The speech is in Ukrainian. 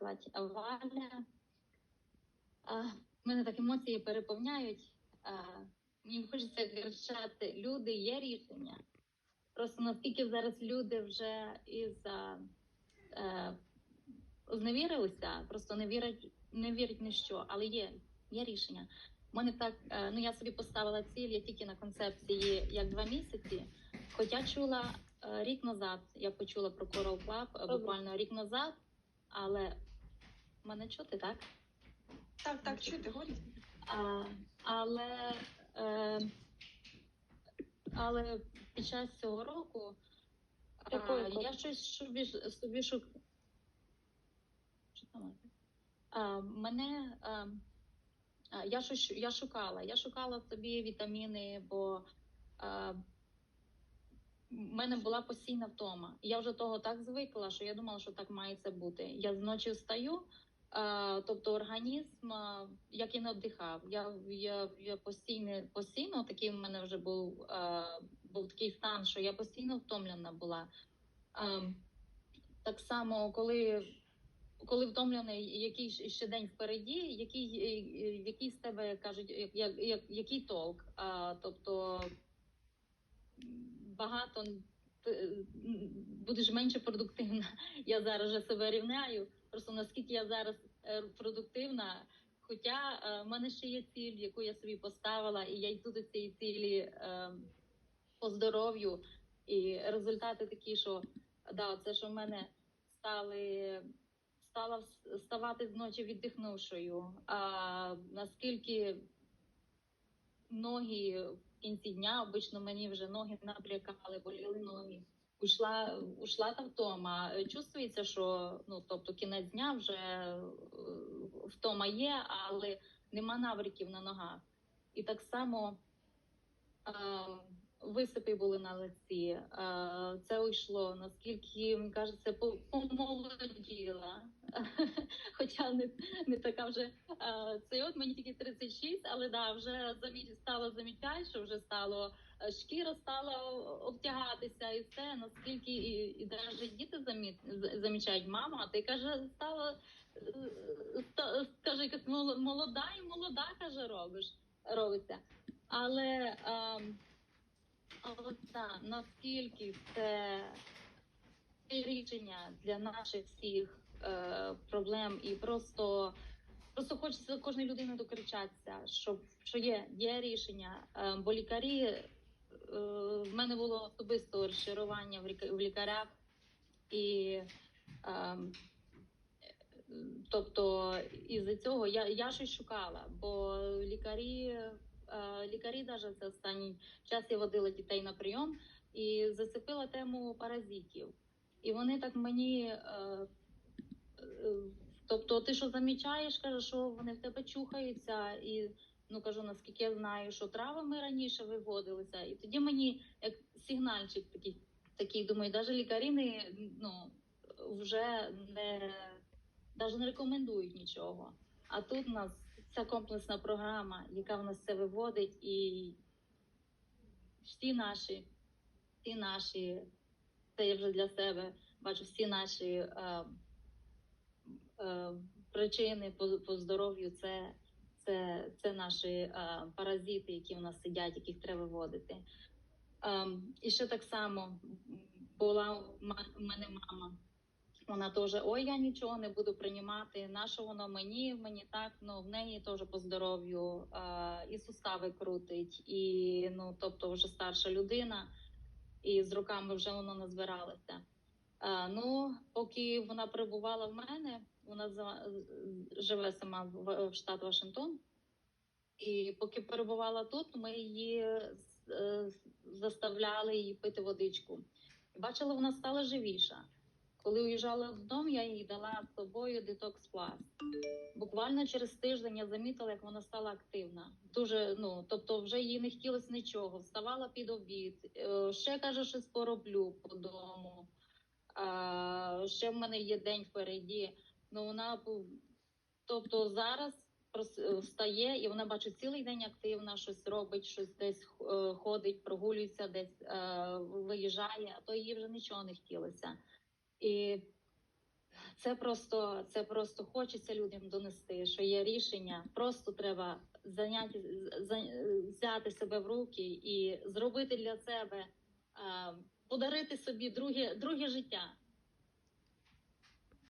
Мене звати Валя. А, мене так емоції переповняють. А, мені хочеться кричати: люди, є рішення. Просто наскільки зараз люди вже із а, е, зневірилися, просто не вірять, не вірять ні що, але є, є рішення. У мене так, е, ну я собі поставила ціль, я тільки на концепції як два місяці. Хоча чула е, рік назад, я почула про Coral Club е, буквально рік назад, але мене чути, так? Так, так, чути, говоріть. А, але, е, але під час цього року а, я щось собі, собі шук... А, мене а, а, я щось я шукала. Я шукала собі вітаміни, бо а, в мене була постійна втома. Я вже того так звикла, що я думала, що так має це бути. Я зночі встаю. А, тобто організм, а, як і не віддихав. Я, я, я постійно, постійно такий в мене вже був, а, був такий стан, що я постійно втомлена була. А, так само, коли, коли втомлений, який ще день впереді, який, е, е, який з тебе кажуть, як, як, як, який толк? А, тобто багато будеш менше продуктивна. Я зараз вже себе рівняю. Просто наскільки я зараз е, продуктивна. Хоча е, в мене ще є ціль, яку я собі поставила, і я йду до цієї цілі е, по здоров'ю. І результати такі, що да, це що в мене стали стала вставати зночі віддихнувшою. А наскільки ноги в кінці дня, обично мені вже ноги набрякали, боліли ноги. Ушла, ушла та втома. Чувствується, що ну тобто кінець дня вже е, втома є, але нема навриків на ногах. І так само е, висипи були на лиці. Е, це уйшло, наскільки мені кажеться, по- помолоділа. Хоча не, не така вже е, це от мені тільки 36, але да, вже замі... стало що вже стало е, шкіра стала обтягатися, і все наскільки і, і навіть діти замі... з- замічають, мама, ти каже, стала ста- каже, молода і молода каже, робиш робиться. Але, ем, але наскільки це рішення для наших всіх е, проблем і просто. Просто хочеться кожної людини докричатися, щоб що є, є рішення. Е, бо лікарі е, в мене було особисто розчарування в, ліка- в лікарях, і е, тобто із-за цього я, я щось шукала, бо лікарі, лікарі навіть це останній час я водила дітей на прийом і зацепила тему паразитів. І вони так мені. Е, е, Тобто, ти що замічаєш, каже, що вони в тебе чухаються, і ну кажу, наскільки я знаю, що травами раніше виводилися, і тоді мені як сигнальчик такий, такий думаю, навіть лікарі не ну вже не навіть не рекомендують нічого. А тут нас ця комплексна програма, яка в нас це виводить, і всі наші, всі наші, це я вже для себе бачу, всі наші. Е, е, причини по, по здоров'ю це, це, це наші е, паразити, які в нас сидять, яких треба виводити. Ем, і ще так само була ма- мене мама. Вона теж, ой, я нічого не буду приймати. На що воно мені? Мені так, ну в неї теж по здоров'ю і сустави крутить, і ну, тобто вже старша людина, і з роками вже воно назбиралося. Ну, поки вона перебувала в мене, вона живе сама в, штат Вашингтон. І поки перебувала тут, ми її е, заставляли її пити водичку. Бачила, вона стала живіша. Коли уїжджала додому, я їй дала з собою детокс пласт. Буквально через тиждень я замітила, як вона стала активна. Дуже ну тобто, вже їй не хотілося нічого. Вставала під обід. Е, Ще каже, щось пороблю по дому. А, ще в мене є день впереді. Ну вона тобто зараз прос- встає і вона бачу цілий день активна, щось робить, щось десь е, ходить, прогулюється, десь е, виїжджає, а то їй вже нічого не хотілося. І це просто, це просто хочеться людям донести, що є рішення. Просто треба зайняти, взяти себе в руки і зробити для себе, подарити собі друге, друге життя.